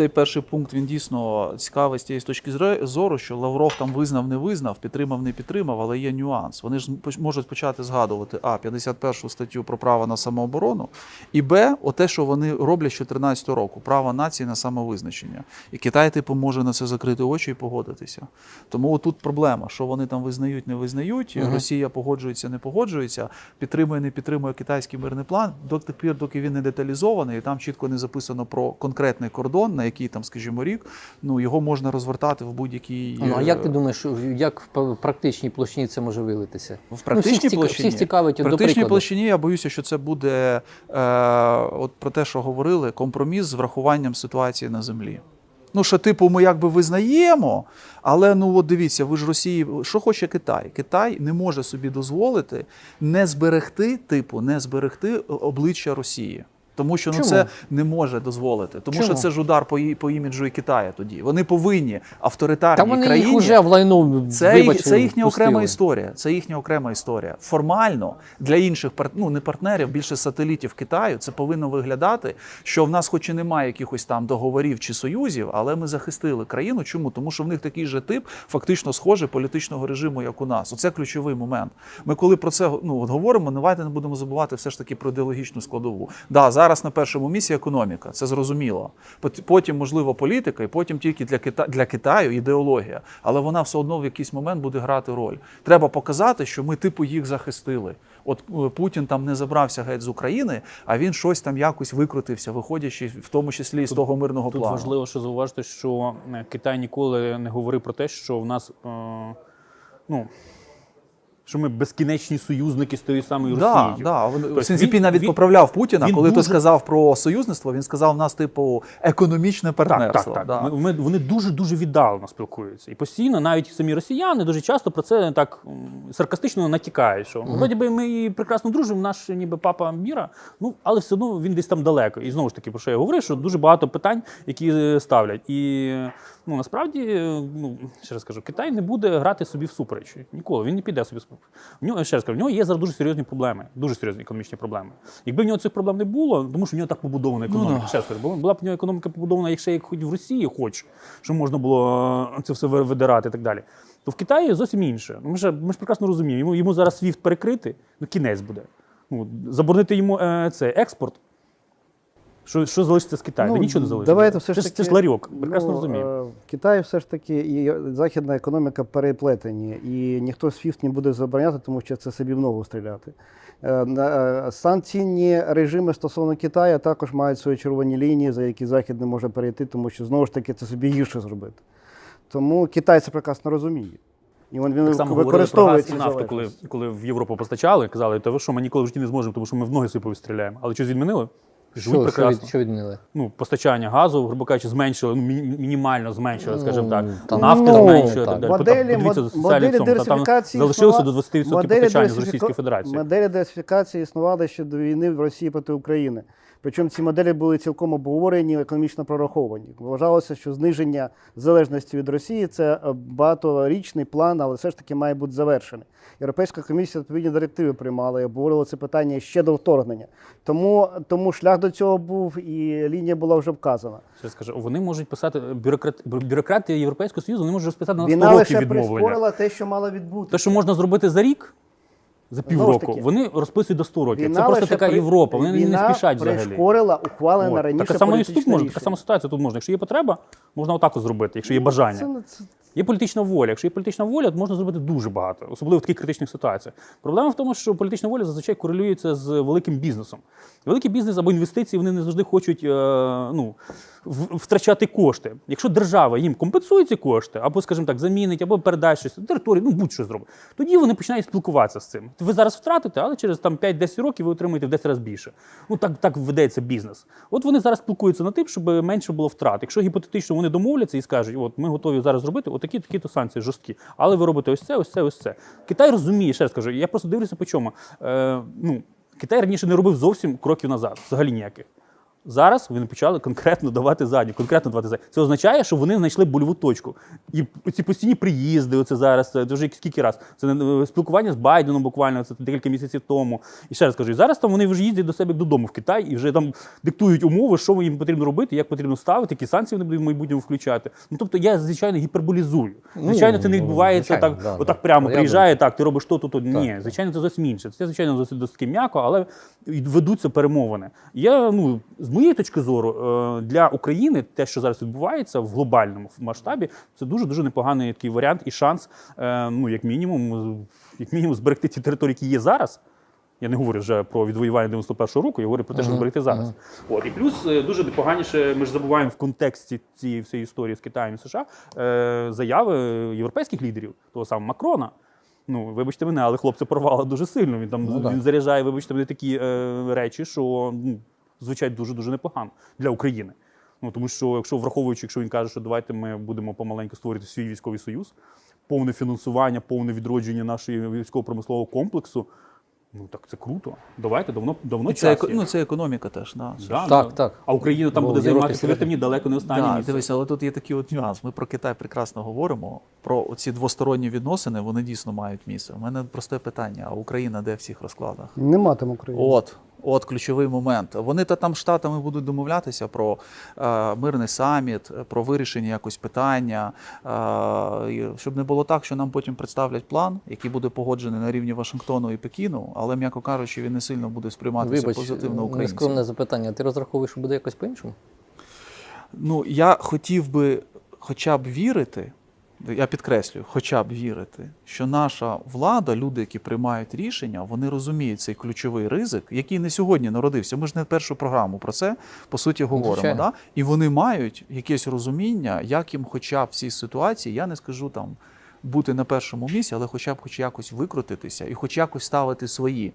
цей перший пункт він дійсно цікавий з тієї точки зору, що Лавров там визнав, не визнав, підтримав, не підтримав, але є нюанс. Вони ж можуть почати згадувати а 51 статтю про право на самооборону, і Б, оте, що вони роблять з 14 року, право нації на самовизначення. І Китай, типу, може на це закрити очі і погодитися. Тому тут проблема, що вони там визнають, не визнають. Росія погоджується, не погоджується, підтримує, не підтримує китайський мирний план. До тих пір, доки він не деталізований, і там чітко не записано про конкретний кордон, на який там, скажімо, рік, ну його можна розвертати в будь-який. Ну, а як ти е, думаєш, як в практичній площині це може вилитися? В практичній ну, всіх, площині, всіх цікавить, в до практичній площині я боюся, що це буде е, от про те, що говорили, компроміс з врахуванням ситуації на землі. Ну, що, типу, ми якби визнаємо, але ну от дивіться, ви ж Росії, що хоче Китай? Китай не може собі дозволити не зберегти, типу, не зберегти обличчя Росії. Тому що ну, це не може дозволити. Тому Чому? що це ж удар по, по іміджу і Китаю тоді. Вони повинні авторитарній Та вони країні. їх уже в лайно Це, вибачте, це їхня окрема історія. Це їхня окрема історія. Формально для інших пар- ну, не партнерів, більше сателітів Китаю, це повинно виглядати, що в нас, хоч і немає якихось там договорів чи союзів, але ми захистили країну. Чому? Тому що в них такий же тип, фактично схожий політичного режиму, як у нас. Оце ключовий момент. Ми коли про це ну, от говоримо, давайте не будемо забувати все ж таки про ідеологічну складову. Да, зараз на першому місці економіка, це зрозуміло. Потім, можливо, політика, і потім тільки для Кита для Китаю ідеологія. Але вона все одно в якийсь момент буде грати роль. Треба показати, що ми типу їх захистили. От е, Путін там не забрався геть з України, а він щось там якось викрутився, виходячи в тому числі з того мирного Тут плану. важливо, що зауважити, що е, Китай ніколи не говорив про те, що в нас е, ну, що ми безкінечні союзники з тією самою Да, Росією. да. Тобто Сінзіпін він- навіть він- поправляв Путіна, він коли той сказав про союзництво, він сказав, в нас, типу, економічне Так, так, так. Да. Ми, вони дуже дуже віддалено спілкуються. І постійно, навіть самі росіяни дуже часто про це так саркастично натякають. Що вроді би ми і прекрасно дружимо, наш ніби папа міра, ну але все одно він десь там далеко. І знову ж таки, про що я говорив, що дуже багато питань, які е, ставлять. І ну насправді, е, ну ще раз кажу, Китай не буде грати собі в супереч. Ніколи він не піде собі в нього ще раз кажу, в нього є зараз дуже серйозні проблеми, дуже серйозні економічні проблеми. Якби в нього цих проблем не було, тому що в нього так побудована економіка. да. Ще раз кажу, була б в нього економіка побудована, якщо як хоч в Росії, хоч що можна було е, це все видирати і так далі. То в Китаї зовсім інше. Ну, Ми ж, ми ж прекрасно розуміємо, йому, йому зараз свіфт перекрити, ну кінець буде. Ну, заборонити йому е, це експорт. Що, що залишиться з Китаю? Ну, нічого не залишиться. Давайте все ж таки, це ж ларьок, прекрасно ну, розуміємо. е, все ж таки і західна економіка переплетені, і ніхто SWIFT не буде забороняти, тому що це собі в ногу стріляти. Е, е, Санкційні режими стосовно Китаю також мають свої червоні лінії, за які Захід не може перейти, тому що знову ж таки це собі гірше зробити. Тому Китай це прекрасно розуміє. І він, він Так само говорили про газ і нафту, коли, коли в Європу постачали, казали, то ви що, ми ніколи в житті не зможемо, тому що ми в ноги собі стріляємо. Але щось відмінили? Живуть Що, що, від, що відмінили? ну, постачання газу, грубо кажучи, зменшили, ну, міні- мінімально зменшили, скажімо так. Там- Нафти Ну, зменшили. так. так далі. Моделі, Подивіться мод- соціальний моделі цьому, та там диверсифікації залишилося до 20% моделі постачання з Російської Федерації. Моделі диверсифікації існували ще до війни в Росії проти України. Причому ці моделі були цілком обговорені, економічно прораховані. Вважалося, що зниження залежності від Росії це е, багаторічний план, але все ж таки має бути завершений. Європейська комісія відповідні директиви приймала і обговорювала це питання ще до вторгнення. Тому, тому шлях до цього був і лінія була вже вказана. Ще раз кажу, вони можуть писати бюрократ, бюрократи Європейського Союзу, вони можуть розписати на 100 Війна років лише прискорила те, що мало відбути. Те, що можна зробити за рік, за півроку, вони розписують до 100 років. Війна Це просто лише така при- Європа, вони війна не спішать взагалі. прискорила ухвалена От. раніше Така сама і тут політичне можна, рішення. така сама ситуація тут можна. Якщо є потреба, можна отак от зробити, якщо є бажання. Це, це, Є політична воля. Якщо є політична воля, то можна зробити дуже багато, особливо в таких критичних ситуаціях. Проблема в тому, що політична воля зазвичай корелюється з великим бізнесом. Великий бізнес або інвестиції вони не завжди хочуть е, ну, втрачати кошти. Якщо держава їм компенсує ці кошти, або, скажімо так, замінить, або передасть щось територію, ну будь-що зробить, тоді вони починають спілкуватися з цим. Ви зараз втратите, але через там 5-10 років ви отримаєте в 10 разів більше. Ну так, так ведеться бізнес. От вони зараз спілкуються над тим, щоб менше було втрат. Якщо гіпотетично вони домовляться і скажуть, от ми готові зараз зробити отакі такі то санкції жорсткі, але ви робите ось це, ось це, ось це. Китай розуміє, ще раз кажу, я просто дивлюся по чому. Е, ну, Китай раніше не робив зовсім кроків назад, взагалі ніяких. Зараз вони почали конкретно давати задню, конкретно давати задню. Це означає, що вони знайшли больову точку. І ці постійні приїзди, оце зараз, це вже скільки раз. Це не- спілкування з Байденом буквально це декілька місяців тому. І ще раз кажу, і зараз там вони вже їздять до себе додому в Китай і вже там диктують умови, що їм потрібно робити, як потрібно ставити, які санкції вони будуть в майбутньому включати. Ну тобто я звичайно гіперболізую. Звичайно, це не ну, відбувається звичайно, так, да, отак да. прямо Я приїжджає, так, ти робиш то, то, то. Ні, звичайно, це зовсім інше. Це звичайно досить, досить м'яко, але ведуться перемовини. Я ну з моєї точки зору е, для України те, що зараз відбувається в глобальному масштабі, це дуже дуже непоганий такий варіант і шанс. е, Ну як мінімум, як мінімум, зберегти ті території, які є зараз. Я не говорю вже про відвоювання 91-го року, я говорю про те, що зберегти зараз. От і плюс е, дуже непоганіше. Ми ж забуваємо в контексті цієї всієї історії з Китаєм і США е, заяви європейських лідерів, того самого Макрона. Ну, вибачте мене, але хлопця порвало дуже сильно. Він там Ну, він заряджає, вибачте мене, такі е, речі, що ну, звучать дуже дуже непогано для України. Ну тому що, якщо враховуючи, якщо він каже, що давайте ми будемо помаленьку створити свій військовий союз, повне фінансування, повне відродження нашого військово-промислового комплексу. Ну так це круто. Давайте давно давно це, час є. ну, це економіка теж. Да. Да, Так, да. так. А Україна там Бо буде в Європі займати, повірте мені, далеко не останнє Да, місце. дивися, але тут є такий от нюанс. Ми про Китай прекрасно говоримо. Про ці двосторонні відносини вони дійсно мають місце. У мене просте питання: а Україна де в всіх розкладах? Нема там України. От, от ключовий момент. Вони та там штатами будуть домовлятися про е, мирний саміт, про вирішення якось питання, е, щоб не було так, що нам потім представлять план, який буде погоджений на рівні Вашингтону і Пекіну, але м'яко кажучи, він не сильно буде сприйматися Вибач, позитивно українцями. нескромне запитання. Ти розраховуєш, що буде якось по-іншому? Ну, я хотів би хоча б вірити, я підкреслюю, хоча б вірити, що наша влада, люди, які приймають рішення, вони розуміють цей ключовий ризик, який не сьогодні народився. Ми ж не першу програму про це по суті говоримо. звичайно. Да? І вони мають якесь розуміння, як їм, хоча б в цій ситуації, я не скажу там бути на першому місці, але хоча б хоч якось викрутитися і хоч якось ставити свої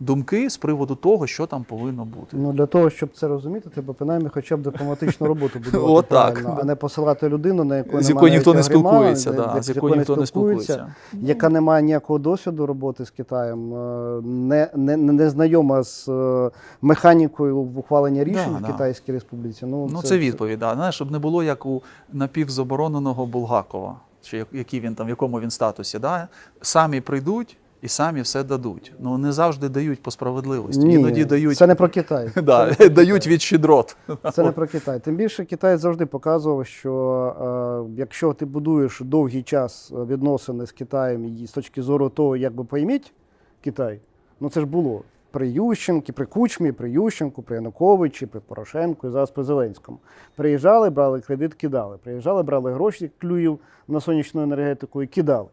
думки з приводу того, що там повинно бути. Ну для того, щоб це розуміти, треба принаймні хоча б дипломатичну роботу будувати Отак. правильно, а не посилати людину, на яку З якою ніхто не спілкується, да, з якою ніхто не спілкується. яка не має ніякого досвіду роботи з Китаєм, е, не, не, знайома з е, механікою ухвалення рішень Да, в. Китайській Республіці. Ну, Ну, це, відповідь, да. Знаєш, щоб не було як у напівзабороненого Булгакова, чи як- який він там, в якому він статусі. Да? Самі прийдуть і самі все дадуть. Ну не завжди дають по справедливості. Ні, Іноді дають, це не про Китай. да, дають від щедрот. Це не про Китай. Тим більше Китай завжди показував, що е, якщо ти будуєш довгий час відносини з Китаєм і з точки зору того, як би пойміть Китай, ну це ж було при Ющенку, при Кучмі, при Ющенку, при Януковичі, при Порошенку і зараз при Зеленському. Приїжджали, брали кредит, кидали. Приїжджали, брали гроші клюїв на сонячну енергетику і кидали.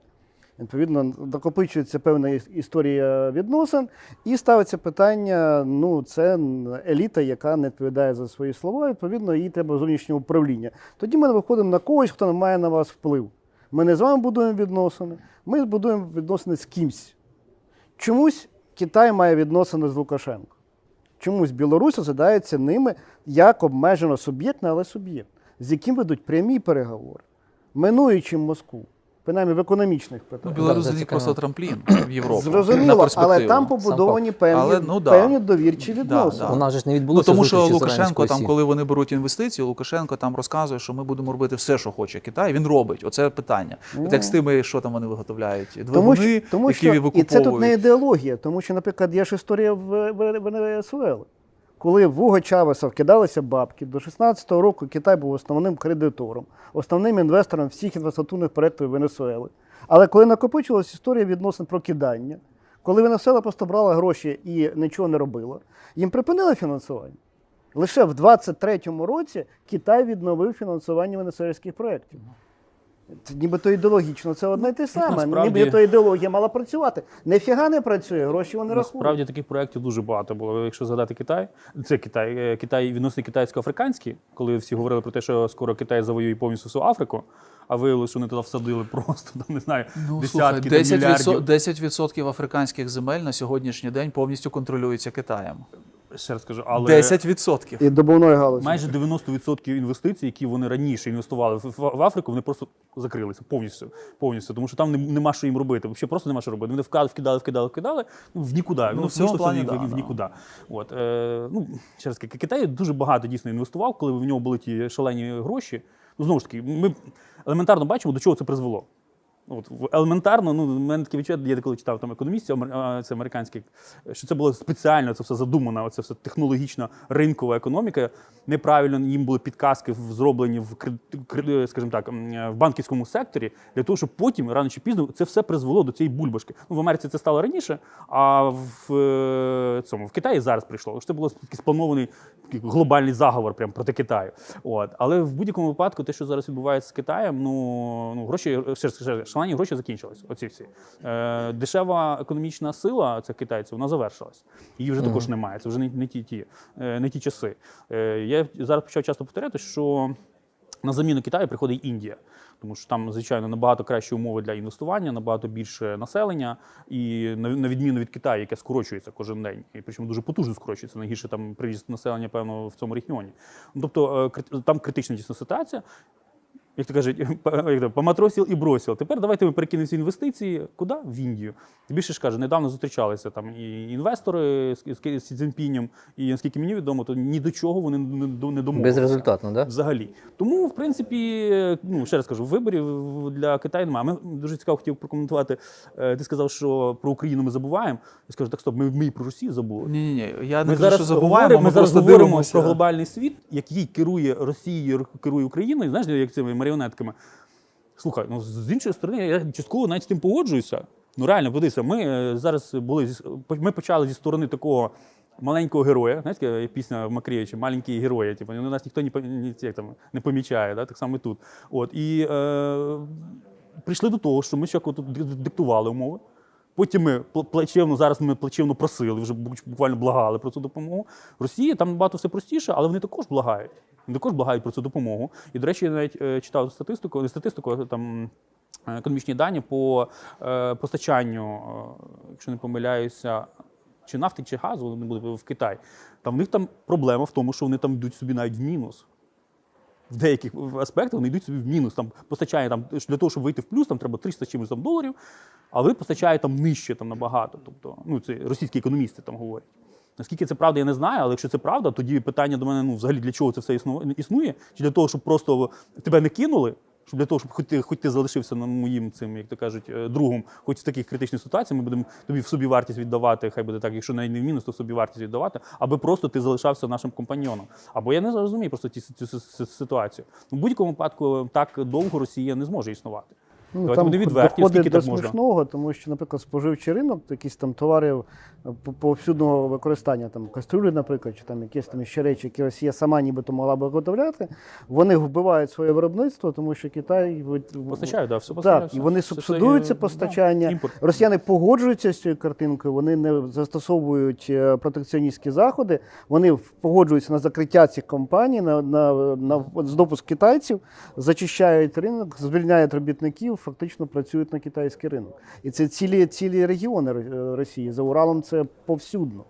Відповідно, накопичується певна історія відносин, і ставиться питання: ну, це еліта, яка не відповідає за свої слова, відповідно, їй треба зовнішнє управління. Тоді ми виходимо на когось, хто має на вас вплив. Ми не з вами будуємо відносини, ми збудуємо відносини з кимсь. Чомусь Китай має відносини з Лукашенко. Чомусь Білорусь розглядається ними як обмежено суб'єктне, але суб'єкт, з яким ведуть прямі переговори, минуючи Москву, принаймні в економічних Ну. Білорусь це просто трамплін в Європу. Зрозуміло, перспективу. але там побудовані певні, Але, ну, да. певні довірчі відносини. да. У нас же ж не Ну, тому що Лукашенко, там, коли вони беруть інвестиції, Лукашенко там розказує, що ми будемо робити все, що хоче Китай. Він робить. Оце питання. От як з тими, що там вони виготовляють, Тому двигуни, що, тому які що і це тут не ідеологія, тому що, наприклад, є ж історія в в- Венесуели. Коли в Уго Чавеса вкидалися бабки, до 16-го року Китай був основним кредитором, основним інвестором всіх інфраструктурних проєктів Венесуели. Але коли накопичилась історія відносин про кидання, коли Венесуела просто брала гроші і нічого не робила, їм припинили фінансування. Лише в 23-му році Китай відновив фінансування венесуельських проєктів. Це нібито ідеологічно, це одне й те саме. насправді- Нібито ідеологія мала працювати. Нефіга не працює, гроші вони рахують. Насправді таких проєктів дуже багато було. Якщо згадати Китай, це Китай, е, Китай відносини китайсько-африканські, коли всі говорили про те, що скоро Китай завоює повністю всю Африку, а виявилося, що вони туди всадили просто там не знаю, Ну, слухай, десятки там 10%, мільярдів. 10% африканських земель на сьогоднішній день повністю контролюються Китаєм. Ще раз кажу, але 10%. І добувної галузі. майже 90% інвестицій, які вони раніше інвестували в, в- в Африку, вони просто закрилися повністю. повністю тому що там не- нема що їм робити. Взагалі просто нема що робити. Вони вкидали, вкидали, вкидали, вкидали ну, в нікуди. Ну, Ну, в цьому вийшло плані в, да, в, в да. нікуди. От, е, ну, ще раз таки, Китай дуже багато дійсно інвестував, коли в нього були ті шалені гроші. Ну, знову ж таки, ми елементарно бачимо, до чого це призвело. От елементарно, ну в мене таке відчуття, я коли читав там економістів, це американських, що це було спеціально, це все задумано, це все технологічна ринкова економіка. Неправильно їм були підказки зроблені в скажімо так, в банківському секторі, для того, щоб потім рано чи пізно це все призвело до цієї бульбашки. Ну в Америці це стало раніше, а в е, цьому в Китаї зараз прийшло. Це було спланований глобальний заговор прям проти Китаю. От. Але в будь-якому випадку, те, що зараз відбувається з Китаєм, ну, ну гроші шалені гроші закінчились. Оці всі. Е, дешева економічна сила цих китайців, вона завершилась. Її вже також немає. Це вже не, не ті, ті, е, не ті часи. Е, я зараз почав часто повторяти, що на заміну Китаю приходить Індія, тому що там, звичайно, набагато кращі умови для інвестування, набагато більше населення, і на, відміну від Китаю, яке скорочується кожен день, і причому дуже потужно скорочується. Найгірше там приріст населення, певно, в цьому регіоні. Ну, тобто е, там критична дійсно ситуація. Як то кажуть, по- поматросив і бросив. Тепер давайте ми перекинемо ці інвестиції. Куди? В Індію. Більше ж каже, недавно зустрічалися там і інвестори з, з, з Сі Цзіньпінем, і наскільки мені відомо, то ні до чого вони не, не домовилися. Безрезультатно, да? Взагалі. Тому, в принципі, ну ще раз кажу, виборів для Китаю немає. Ми дуже цікаво хотів прокоментувати. Е, Ти сказав, що про Україну ми забуваємо. Я скажу, так стоп, ми, ми і про Росію забули. Ні, ні, ні. Я не Ми кажу, зараз що забуваємо, говоримо, ми, ми зараз говоримо про глобальний світ, який керує Росією, керує Україною, знаєш, як цими маріонетками. Слухай, ну з іншої сторони, я частково навіть з тим погоджуюся. Ну реально, подивися, ми е, зараз були ми почали зі сторони такого. Маленького героя, знаєте, пісня Макрєвича, маленькі герої, типу, ну, нас ніхто не, ні- як там, не помічає, да? так само і тут. От, і е, прийшли до того, що ми ще диктували умови. Потім ми плачевно, зараз ми плачевно просили, вже буквально благали про цю допомогу. В Росії там набагато все простіше, але вони також благають. Вони також благають про цю допомогу. І, до речі, я навіть е, читав статистику, не статистику, там е, економічні дані по е, постачанню, е, якщо не помиляюся, чи нафти, чи газу, не буде в Китай. Там в них там проблема в тому, що вони там йдуть собі навіть в мінус в деяких аспектах вони йдуть собі в мінус. Там постачає там для того, щоб вийти в плюс, там треба 300 чимось там доларів, а постачає там нижче там набагато. Тобто, ну це російські економісти там говорять. Наскільки це правда, я не знаю, але якщо це правда, тоді питання до мене: ну взагалі для чого це все існує? Чи для того, щоб просто тебе не кинули? Щоб для того, щоб хоч ти, хоч ти залишився на моїм цим, як то кажуть, е, другом, хоч в таких критичних ситуаціях, ми будемо тобі в собі вартість віддавати, хай буде так, якщо навіть не в мінус, то в собі вартість віддавати, аби просто ти залишався нашим компаньйоном. Або я не розумію просто цю, ситуацію. В будь-якому випадку так довго Росія не зможе існувати. Ну, Давайте там будемо відверті, доходить до так можна. смішного, тому що, наприклад, споживчий ринок, якісь там товари е, по- повсюдного використання, там кастрюлі, наприклад, чи там якісь там ще речі, які Росія сама нібито могла би виготовляти, вони вбивають своє виробництво, тому що Китай Постачають, да, все постачають. так, і вони все субсидують це да, постачання. імпорт. Росіяни погоджуються з цією картинкою, вони не застосовують е, протекціоністські заходи, вони погоджуються на закриття цих компаній, на, на, на з допуск китайців, зачищають ринок, звільняють робітників, фактично працюють на китайський ринок. І це цілі, цілі регіони Ро- Росії. За Уралом це повсюдно.